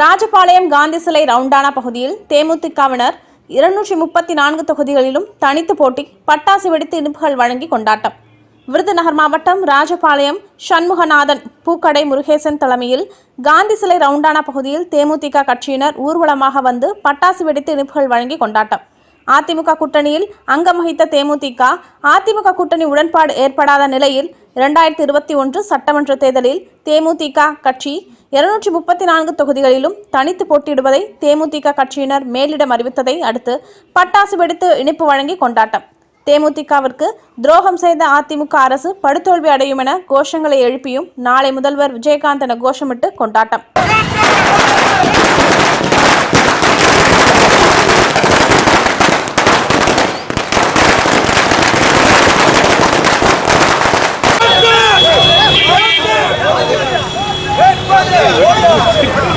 ராஜபாளையம் காந்தி சிலை ரவுண்டானா பகுதியில் தேமுதிகவினர் இருநூற்றி முப்பத்தி நான்கு தொகுதிகளிலும் தனித்து போட்டி பட்டாசு வெடித்து இனிப்புகள் வழங்கி கொண்டாட்டம். விருதுநகர் மாவட்டம் ராஜபாளையம் சண்முகநாதன் பூக்கடை முருகேசன் தலைமையில் காந்தி சிலை ரவுண்டானா பகுதியில் தேமுதிக கட்சியினர் ஊர்வலமாக வந்து பட்டாசு வெடித்து இனிப்புகள் வழங்கி கொண்டாட்டம். அதிமுக கூட்டணியில் அங்கம் வகித்த தேமுதிக அதிமுக கூட்டணி உடன்பாடு ஏற்படாத நிலையில் இரண்டாயிரத்தி இருபத்தி ஒன்று சட்டமன்ற தேர்தலில் தேமுதிக கட்சி இருநூற்றி முப்பத்தி நான்கு தொகுதிகளிலும் தனித்து போட்டியிடுவதை தேமுதிக கட்சியினர் மேலிடம் அறிவித்ததை அடுத்து பட்டாசு வெடித்து இனிப்பு வழங்கி கொண்டாட்டம். தேமுதிகவிற்கு துரோகம் செய்த அதிமுக அரசு படுதோல்வி அடையும் என கோஷங்களை எழுப்பியும் நாளை முதல்வர் விஜயகாந்த் என கோஷமிட்டு கொண்டாட்டம். Olha! Olha!